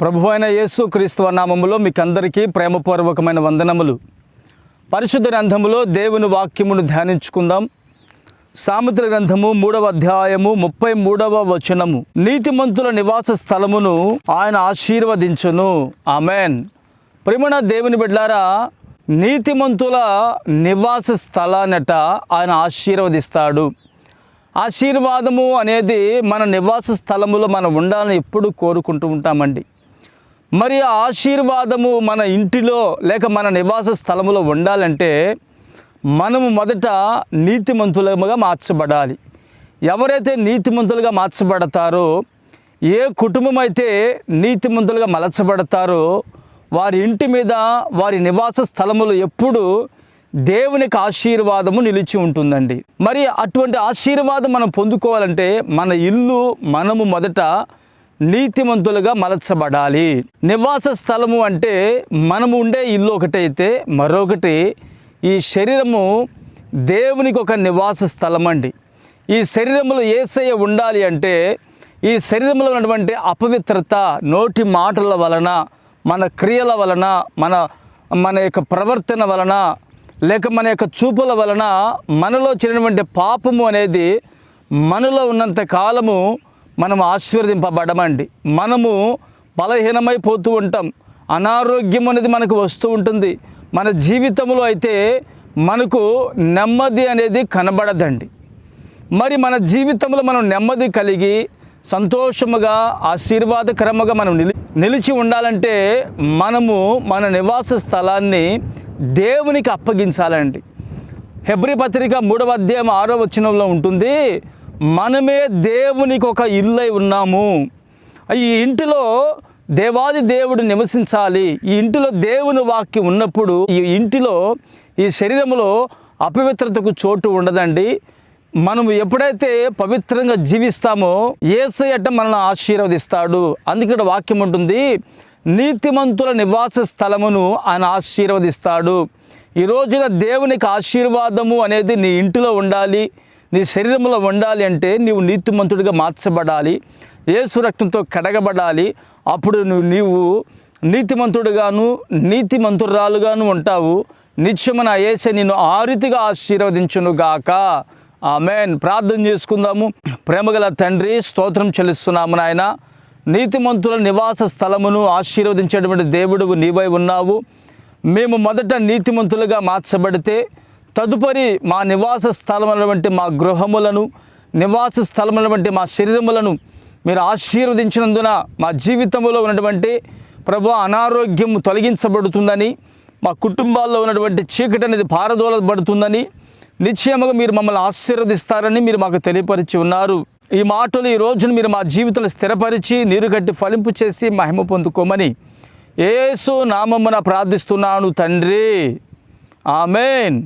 ప్రభు అయిన యేసు క్రీస్తు నామములో మీకు అందరికీ ప్రేమపూర్వకమైన వందనములు. పరిశుద్ధ గ్రంథములో దేవుని వాక్యమును ధ్యానించుకుందాం. సాముద్ర గ్రంథము మూడవ అధ్యాయము ముప్పై మూడవ వచనము. నీతిమంతుల నివాస స్థలమును ఆయన ఆశీర్వదించును. ఆమెన్. ప్రేమణ దేవుని బిడ్లారా నీతిమంతుల నివాస స్థలానట ఆయన ఆశీర్వదిస్తాడు. ఆశీర్వాదము అనేది మన నివాస స్థలములో మనం ఉండాలని ఎప్పుడు కోరుకుంటూ ఉంటామండి. మరి ఆశీర్వాదము మన ఇంటిలో లేక మన నివాస స్థలములో ఉండాలంటే మనము మొదట నీతిమంతులుగా మార్చబడాలి. ఎవరైతే నీతిమంతులుగా మార్చబడతారో ఏ కుటుంబం అయితే నీతిమంతులుగా మలచబడతారో వారి ఇంటి మీద వారి నివాస స్థలములు ఎప్పుడు దేవునికి ఆశీర్వాదము నిలిచి ఉంటుందండి. మరి అటువంటి ఆశీర్వాదం మనం పొందుకోవాలంటే మన ఇల్లు మనము మొదట నీతిమంతులుగా మలచబడాలి. నివాస స్థలము అంటే మనము ఉండే ఇల్లు ఒకటైతే మరొకటి ఈ శరీరము దేవునికి ఒక నివాస స్థలం అండి ఈ శరీరంలో ఏసయ్య ఉండాలి అంటే ఈ శరీరంలో ఉన్నటువంటి అపవిత్రత నోటి మాటల వలన మన క్రియల వలన మన మన యొక్క ప్రవర్తన వలన లేక మన యొక్క చూపుల వలన మనలో చేరినటువంటి పాపము అనేది మనలో ఉన్నంత కాలము మనం ఆశీర్వదింపబడమండి. మనము బలహీనమైపోతూ ఉంటాం. అనారోగ్యం అనేది మనకు వస్తూ ఉంటుంది. మన జీవితంలో అయితే మనకు నెమ్మది అనేది కనబడదండి. మరి మన జీవితంలో మనం నెమ్మది కలిగి సంతోషముగా ఆశీర్వాదకరముగా మనం నిలి నిలిచి ఉండాలంటే మనము మన నివాస స్థలాన్ని దేవునికి అప్పగించాలండి. హెబ్రి పత్రిక మూడవ అధ్యాయం ఆరో వచనంలో ఉంటుంది మనమే దేవునికి ఒక ఇల్లై ఉన్నాము. ఈ ఇంటిలో దేవాది దేవుడు నివసించాలి. ఈ ఇంటిలో దేవుని వాక్యం ఉన్నప్పుడు ఈ ఇంటిలో ఈ శరీరంలో అపవిత్రతకు చోటు ఉండదండి. మనం ఎప్పుడైతే పవిత్రంగా జీవిస్తామో ఏసయ్యట మనల్ని ఆశీర్వదిస్తాడు. అందుకే వాక్యం ఉంటుంది నీతిమంతుల నివాస స్థలమును ఆయన ఆశీర్వదిస్తాడు. ఈ రోజున దేవునికి ఆశీర్వాదము అనేది నీ ఇంటిలో ఉండాలి. నీ శరీరంలో ఉండాలి అంటే నీవు నీతిమంతుడిగా మార్చబడాలి. ఏసు రక్తంతో కడగబడాలి. అప్పుడు నువ్వు నీవు నీతిమంతుడుగాను నీతిమంతురాలుగాను ఉంటావు. నిత్యమైన ఏసే నిన్ను ఆ రీతిగా ఆశీర్వదించునుగాక ఆమెన్. ప్రార్థన చేసుకుందాము. ప్రేమగల తండ్రి స్తోత్రం చెల్లిస్తున్నాము నాయన. నీతిమంతుల నివాస స్థలమును ఆశీర్వదించేటువంటి దేవుడు నీవై ఉన్నావు. మేము మొదట నీతిమంతులుగా మార్చబడితే తదుపరి మా నివాస స్థలమైనటువంటి మా గృహములను నివాస స్థలమైనటువంటి మా శరీరములను మీరు ఆశీర్వదించినందున మా జీవితంలో ఉన్నటువంటి ప్రభు అనారోగ్యం తొలగించబడుతుందని మా కుటుంబాల్లో ఉన్నటువంటి చీకటి అనేది పారదోలబడుతుందని నిశ్చయముగా మీరు మమ్మల్ని ఆశీర్వదిస్తారని మీరు మాకు తెలియపరిచి ఉన్నారు. ఈ మాటలు ఈ రోజున మీరు మా జీవితంలో స్థిరపరిచి నీరు కట్టి ఫలింపు చేసి మహిమ పొందుకోమని ఏసు నామమున ప్రార్థిస్తున్నాను తండ్రి. ఆమెన్.